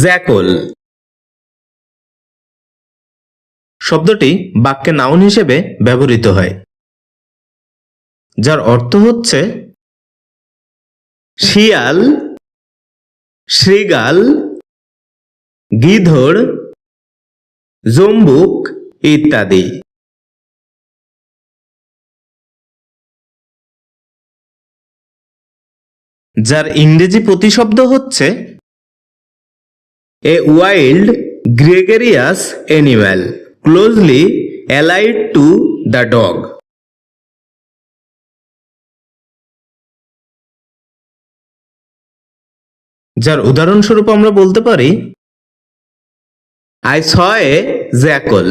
Jekyll. শব্দটি বাক্যে noun হিসেবে ব্যবহৃত হয়, যার অর্থ হচ্ছে শিয়াল, শৃগাল গিধড় জম্বুক ইত্যাদি। যার ইংরেজি প্রতিশব্দ হচ্ছে এ wild gregarious animal closely allied to the dog. যার উদাহরণস্বরূপ আমরা বলতে পারি আই স এ জ্যাকল